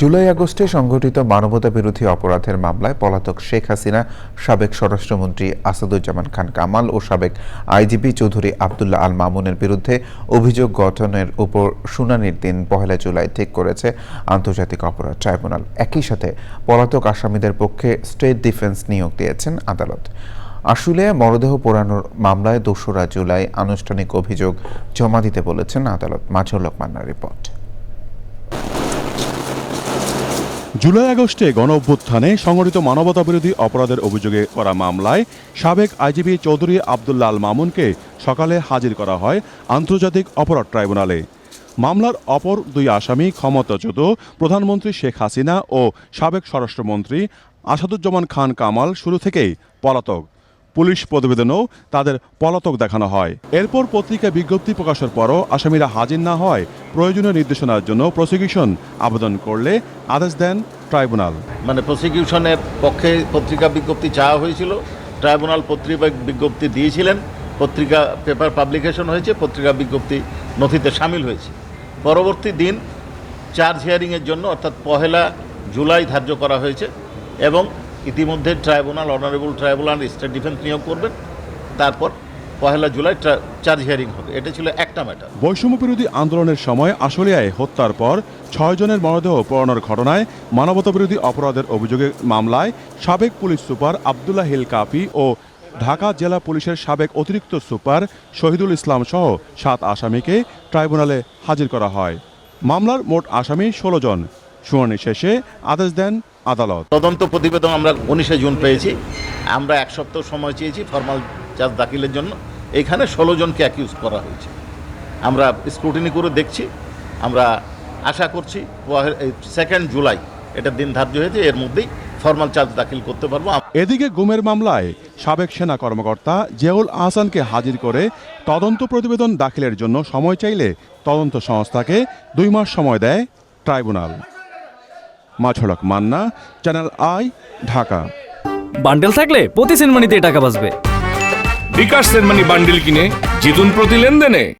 জুলাই আগস্টে সংঘটিত মানবতা বিরোধী অপরাধের মামলায় পলাতক শেখ হাসিনা, সাবেক স্বরাষ্ট্রমন্ত্রী আসাদুজ্জামান খান কামাল ও সাবেক আইজিপি চৌধুরী আবদুল্লাহ আল মামুনের বিরুদ্ধে অভিযোগ গঠনের উপর শুনানির দিন পহেলা জুলাই ঠিক করেছে আন্তর্জাতিক অপরাধ ট্রাইব্যুনাল। একই সাথে পলাতক আসামিদের পক্ষে স্টেট ডিফেন্স নিয়োগ দিয়েছেন আদালত। আসলে মরদেহ পোড়ানোর মামলায় দোসরা জুলাই আনুষ্ঠানিক অভিযোগ জমা দিতে বলেছেন আদালত। মাঝুর লোকমান্নার রিপোর্ট। জুলাই আগস্টে গণ অভ্যুত্থানে সংগঠিত মানবতা বিরোধী অপরাধের অভিযোগে করা মামলায় সাবেক আইজিপি চৌধুরী আবদুল্লাহ আল মামুনকে সকালে হাজির করা হয় আন্তর্জাতিক অপরাধ ট্রাইব্যুনালে। মামলার অপর দুই আসামি ক্ষমতাচ্যুত প্রধানমন্ত্রী শেখ হাসিনা ও সাবেক স্বরাষ্ট্রমন্ত্রী আসাদুজ্জামান খান কামাল শুরু থেকেই পলাতক। পুলিশ প্রতিবেদনেও তাদের পলাতক দেখানো হয়। এরপর পত্রিকা বিজ্ঞপ্তি প্রকাশের পরও আসামিরা হাজির না হয় প্রয়োজনীয় নির্দেশনার জন্য প্রসিকিউশন আবেদন করলে আদেশ দেন ট্রাইব্যুনাল। মানে প্রসিকিউশনের পক্ষে পত্রিকা বিজ্ঞপ্তি চাওয়া হয়েছিল। ট্রাইব্যুনাল পত্রিকা বিজ্ঞপ্তি দিয়েছিলেন। পত্রিকা পেপার পাবলিকেশন হয়েছে, পত্রিকা বিজ্ঞপ্তি নথিতে সামিল হয়েছে। পরবর্তী দিন চার্জ হিয়ারিংয়ের জন্য অর্থাৎ পহেলা জুলাই ধার্য করা হয়েছে এবং ইতিমধ্যে tribunal, honourable tribunal, state defence নিয়োগ করবেন। তারপর পহেলা জুলাই চার্জ হিয়ারিং হবে। এটা ছিল একটা ম্যাটার বৈষম্য বিরোধী আন্দোলনের সময় আশুলিয়ায় হত্যার পর ছয় জনের মরদেহ পোড়ানোর ঘটনায় মানবতা বিরোধী অপরাধের অভিযোগে মামলায় সাবেক পুলিশ সুপার আবদুল্লাহ হিল কাপি ও ঢাকা জেলা পুলিশের সাবেক অতিরিক্ত সুপার শহীদুল ইসলাম সহ সাত আসামিকে ট্রাইব্যুনালে হাজির করা হয়। মামলার মোট আসামি ষোলো জন। শুনানি শেষে আদেশ দেন আদালত। তদন্ত প্রতিবেদন আমরা উনিশে জুন পেয়েছি। আমরা এক সপ্তাহ সময় চেয়েছি ফর্মাল চার্জ দাখিলের জন্য। এখানে ষোলো জনকে অ্যাকিউজ করা হয়েছে। আমরা স্ক্রুটিনি করে দেখছি আমরা আশা করছি সেকেন্ড জুলাই এটা দিন ধার্য হয়েছে এর মধ্যেই ফর্মাল চার্জ দাখিল করতে পারব। এদিকে গুমের মামলায় সাবেক সেনা কর্মকর্তা জিয়াউল আহসানকে হাজির করে তদন্ত প্রতিবেদন দাখিলের জন্য সময় চাইলে তদন্ত সংস্থাকে দুই মাস সময় দেয় ট্রাইব্যুনাল। মাছড়ক Manna channel I Dhaka. Bundle থাকলে প্রতি সিনেমানিতে টাকা বাঁচবে। বিকাশ সেনমানি বান্ডিল কিনে জিতুন প্রতি লেনদেনে।